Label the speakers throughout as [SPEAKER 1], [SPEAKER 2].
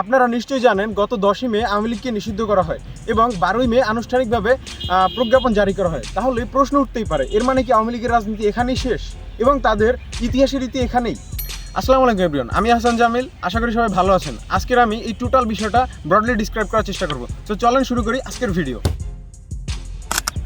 [SPEAKER 1] আপনারা নিশ্চয়ই জানেন, গত দশই মে আওয়ামী লীগকে নিষিদ্ধ করা হয় এবং বারোই মে আনুষ্ঠানিকভাবে প্রজ্ঞাপন জারি করা হয়। তাহলে প্রশ্ন উঠতেই পারে, এর মানে কি আওয়ামী লীগের রাজনীতি এখানেই শেষ এবং তাদের ইতিহাসের রীতি এখানেই? আসসালামু আলাইকুম এভরিওয়ান আমি হাসান জামিল, আশা করি সবাই ভালো আছেন। আজকের আমি এই টোটাল বিষয়টা ব্রডলি ডিসক্রাইব করার চেষ্টা করব। তো চলেন শুরু করি আজকের ভিডিও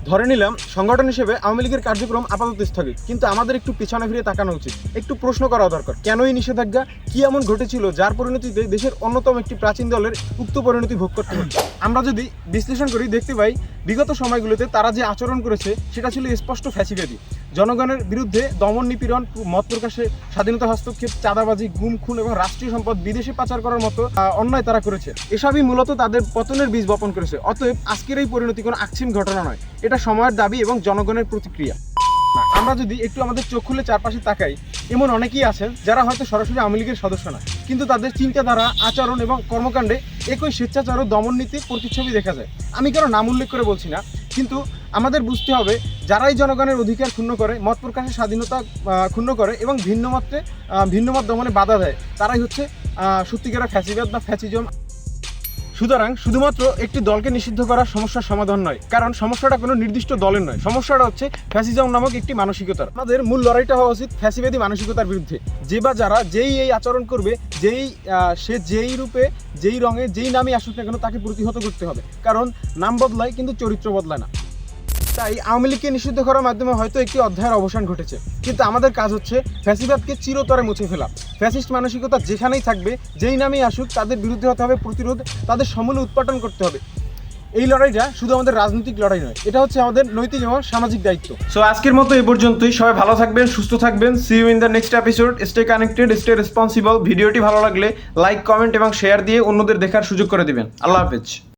[SPEAKER 1] ধরে নিলাম, সংগঠন হিসেবে আওয়ামী লীগের কার্যক্রম আপাতত স্থগিত। কিন্তু আমাদের একটু পিছনে ফিরে তাকানো উচিত। একটু প্রশ্ন করা দরকার, কেন এই নিষেধাজ্ঞা? কি এমন ঘটেছিল যার পরিণতিতে দেশের অন্যতম একটি প্রাচীন দলের উক্ত পরিণতি ভোগ করতে হচ্ছে? আমরা যদি বিশ্লেষণ করি, দেখতে পাই বিগত সময়গুলোতে তারা যে আচরণ করেছে, সেটা ছিল স্পষ্ট ফ্যাসিবাদী। জনগণের বিরুদ্ধে দমন নিপীড়ন, মত প্রকাশে, স্বাধীনতা হস্তক্ষেপ, চাঁদাবাজি গুম খুন এবং রাষ্ট্রীয় সম্পদ বিদেশে পাচার করার মতো অন্যায় তারা করেছে। এসবই মূলত তাদের পতনের বীজ বপন করেছে। অতএব আজকের এই পরিণতি কোনো আকস্মিক ঘটনা নয়। এটা সময়ের দাবি এবং জনগণের প্রতিক্রিয়া। আমরা যদি একটু আমাদের চোখ খুলে চারপাশে তাকাই এমন অনেকেই আছেন যারা হয়তো সরাসরি আওয়ামী লীগের সদস্য না, কিন্তু তাদের চিন্তাধারা, আচরণ এবং কর্মকাণ্ডে একই স্বেচ্ছাচার ও দমন নীতির প্রতিচ্ছবি দেখা যায়। আমি কারও নাম উল্লেখ করে বলছি না, কিন্তু আমাদের বুঝতে হবে যারাই জনগণের অধিকার ক্ষুণ্ণ করে, মত প্রকাশের স্বাধীনতা ক্ষুণ্ণ করে এবং ভিন্নমতে মতে ভিন্ন মত দমনে বাধা দেয়, তারাই হচ্ছে সত্যিকারা ফ্যাসিবাদ বা ফ্যাসিজম। সুতরাং শুধুমাত্র একটি দলকে নিষিদ্ধ করা সমস্যার সমাধান নয়, কারণ সমস্যাটা কোনো নির্দিষ্ট দলের নয়। সমস্যাটা হচ্ছে ফ্যাসিজম নামক একটি মানসিকতা আমাদের মূল লড়াইটা হওয়া উচিত ফ্যাসিবাদী মানসিকতার বিরুদ্ধে। যে বা যারা যেই এই আচরণ করবে, যেই সে যেই রূপে, যেই রঙে, যেই নামে আসুক না কেন তাকে প্রতিহত করতে হবে। কারণ নাম বদলায় কিন্তু চরিত্র বদলায় না। তাই আওয়ামী লীগকে নিষিদ্ধ করার মাধ্যমে হয়তো একটি অধ্যায়ের অবসান ঘটেছে। কিন্তু আমাদের কাজ হচ্ছে ফ্যাসিবাদকে চিরতরে মুছে ফেলা। ফ্যাসিস্ট মানসিকতা যেখানেই থাকবে, যেই নামেই আসুক, তাদের বিরুদ্ধে হতে হবে প্রতিরোধ, তাদের সমূলে উৎপাদন করতে হবে। এই লড়াইটা শুধু আমাদের রাজনৈতিক লড়াই নয়, এটা হচ্ছে আমাদের নৈতিক এবং সামাজিক দায়িত্ব। সো আজকের মতো এই পর্যন্তই। সবাই ভালো থাকবেন, সুস্থ থাকবেন। See you in the next episode stay connected stay responsible ভিডিওটি ভালো লাগলে লাইক কমেন্ট এবং শেয়ার দিয়ে অন্যদের দেখার সুযোগ করে দিবেন। আল্লাহ হাফেজ।